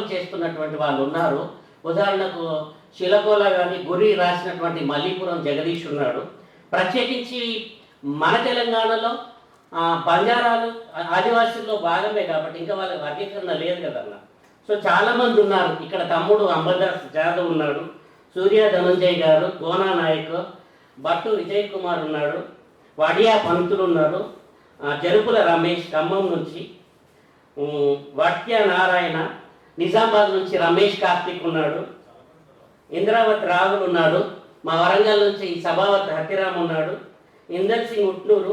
కవులు చేస్తున్నటువంటి వాళ్ళు ఉన్నారు. ఉదాహరణకు శిలకోల కానీ గురి రాసినటువంటి మల్లీపురం జగదీష్ ఉన్నాడు ప్రత్యేకించి మన తెలంగాణలో బంజారాలు ఆదివాసుల్లో ఆదివాసీల్లో భాగమే కాబట్టి ఇంకా వాళ్ళ వర్గీకరణ లేదు కదన్న. సో చాలామంది ఉన్నారు. ఇక్కడ తమ్ముడు అంబర్దాస్ జాదవ్ ఉన్నాడు. సూర్య ధనంజయ్ గారు గోనా నాయక్ భట్టు విజయ్ కుమార్ ఉన్నాడు. వడియా పంతులు ఉన్నాడు జరుపుల రమేష్ ఖమ్మం నుంచి. వట్య నారాయణ నిజామాబాద్ నుంచి రమేష్ కార్తిక్ ఉన్నాడు. ఇంద్రావత్ రాహుల్ ఉన్నాడు. మా వరంగల్ నుంచి ఈ సభావత్ హతిరామ్ ఉన్నాడు. ఇందర్ సింగ్ ఉట్నూరు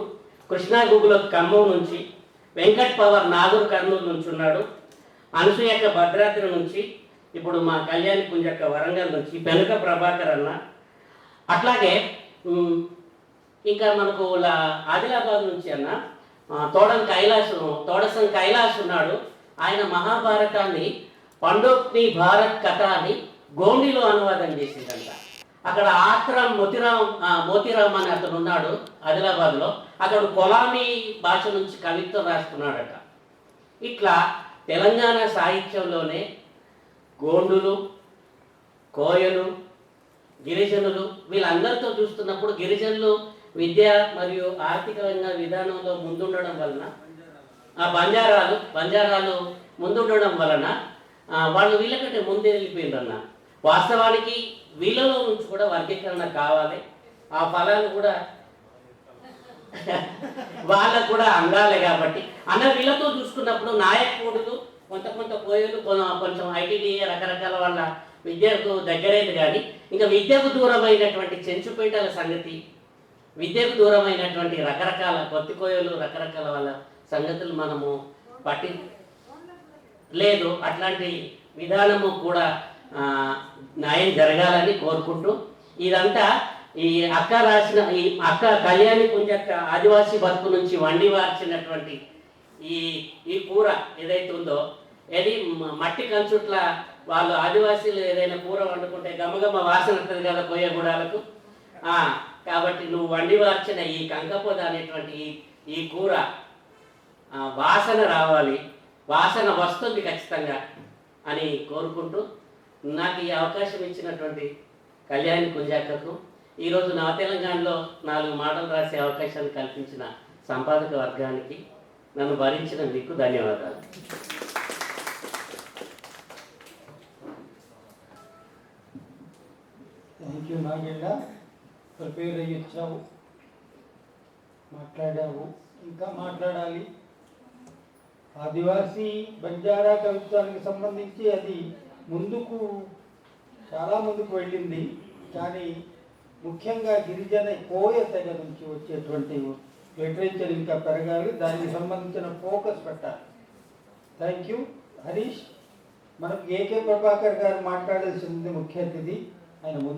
కృష్ణా గుగుల ఖమ్మం నుంచి వెంకట్ పవర్ నాగూర్ కర్నూలు నుంచి ఉన్నాడు. అనసూయక్క భద్రాద్రి నుంచి ఇప్పుడు మా కళ్యాణి కుంజక్క వరంగల్ నుంచి పెనుక ప్రభాకర్ అన్న. అట్లాగే ఇంకా మనకు ఆదిలాబాద్ నుంచి అన్న తోడం కైలాస్ తోడసం కైలాస్ ఉన్నాడు. ఆయన మహాభారతాన్ని పండోక్తి భారత్ కథ అని గోండిలో అనువాదం చేసిందంట. అక్కడ ఆత్రం మోతిరామ్ మోతిరామ్ అని అతను ఉన్నాడు ఆదిలాబాద్లో. అతడు కొలామీ భాష నుంచి కవిత్వం రాస్తున్నాడట. ఇట్లా తెలంగాణ సాహిత్యంలోనే గోండులు కోయలు గిరిజనులు వీళ్ళందరితో చూస్తున్నప్పుడు గిరిజనులు విద్య మరియు ఆర్థికంగా విధానంలో ముందుండడం వలన ఆ బంజారాలు బంజారాలు ముందుండడం వలన వాళ్ళు వీళ్ళకంటే ముందే వెళ్ళిపోయిందన్న వాస్తవానికి వీళ్ళలో నుంచి కూడా వర్గీకరణ కావాలి. ఆ ఫలాలు కూడా వాళ్ళకు కూడా అందాలి కాబట్టి. అన్న వీళ్ళతో చూసుకున్నప్పుడు నాయకుడులు కొంత కొంత కోయలు కొంచెం ఐటీడీఏ రకరకాల వాళ్ళ విద్యకు దగ్గరైంది కానీ ఇంకా విద్యకు దూరమైనటువంటి చెంచుపేటల సంగతి విద్యకు దూరమైనటువంటి రకరకాల కొత్త కోయలు రకరకాల వాళ్ళ సంగతులు మనము పట్టి లేదు అట్లాంటి విధానము కూడా న్యాయం జరగాలని కోరుకుంటూ ఇదంతా ఈ అక్క రాసిన ఈ అక్క కళ్యాణి పుంజక్క ఆదివాసీ బతుకు నుంచి వండి వార్చినటువంటి ఈ ఈ కూర ఏదైతే ఉందో ఏది మట్టి కంచుట్ల వాళ్ళు ఆదివాసీలు ఏదైనా కూర వండుకుంటే గమగమ వాసన ఉంటుంది కదా పోయే గుడాలకు? కాబట్టి నువ్వు వండి వార్చిన ఈ కంకపోద అనేటువంటి ఈ ఈ కూర వాసన రావాలి. వాసన వస్తుంది ఖచ్చితంగా అని కోరుకుంటూ నాకు ఈ అవకాశం ఇచ్చినటువంటి కళ్యాణి కుంజాకకు ఈరోజు నా తెలంగాణలో నాలుగు మాటలు రాసే అవకాశాన్ని కల్పించిన సంపాదక వర్గానికి నన్ను భరించిన మీకు ధన్యవాదాలు. థ్యాంక్ యూ నాగేళ్ళ ప్రిపేర్ అయ్యి వచ్చావు. మాట్లాడావు. ఇంకా మాట్లాడాలి. ఆదివాసీ బంజారా కవిత్వానికి సంబంధించి అది ముందుకు చాలా ముందుకు వెళ్ళింది. కానీ ముఖ్యంగా గిరిజన కోయ తెగ నుంచి వచ్చేటువంటి లిటరేచర్ ఇంకా పెరగాలి. దానికి సంబంధించిన ఫోకస్ పెట్టాలి. థ్యాంక్ యూ హరీష్ మనం ఏకే ప్రభాకర్ గారు మాట్లాడాల్సింది ముఖ్య అతిథి. ఆయన ముందు